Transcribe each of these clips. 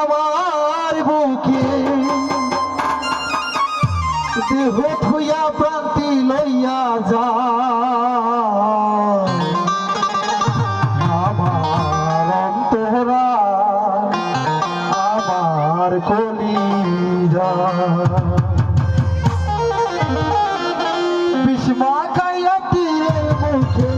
আমার বুকে। দেহ থুয়া প্রান্তি লইয়া যা বিষ্মা কাইয়া তীরে মুখে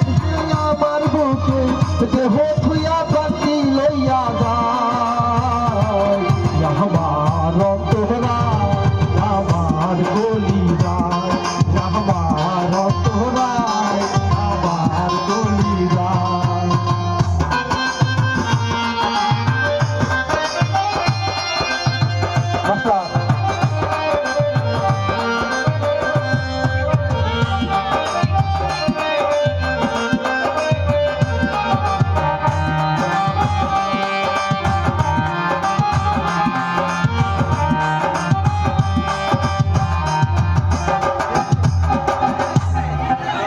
Ти пригодку я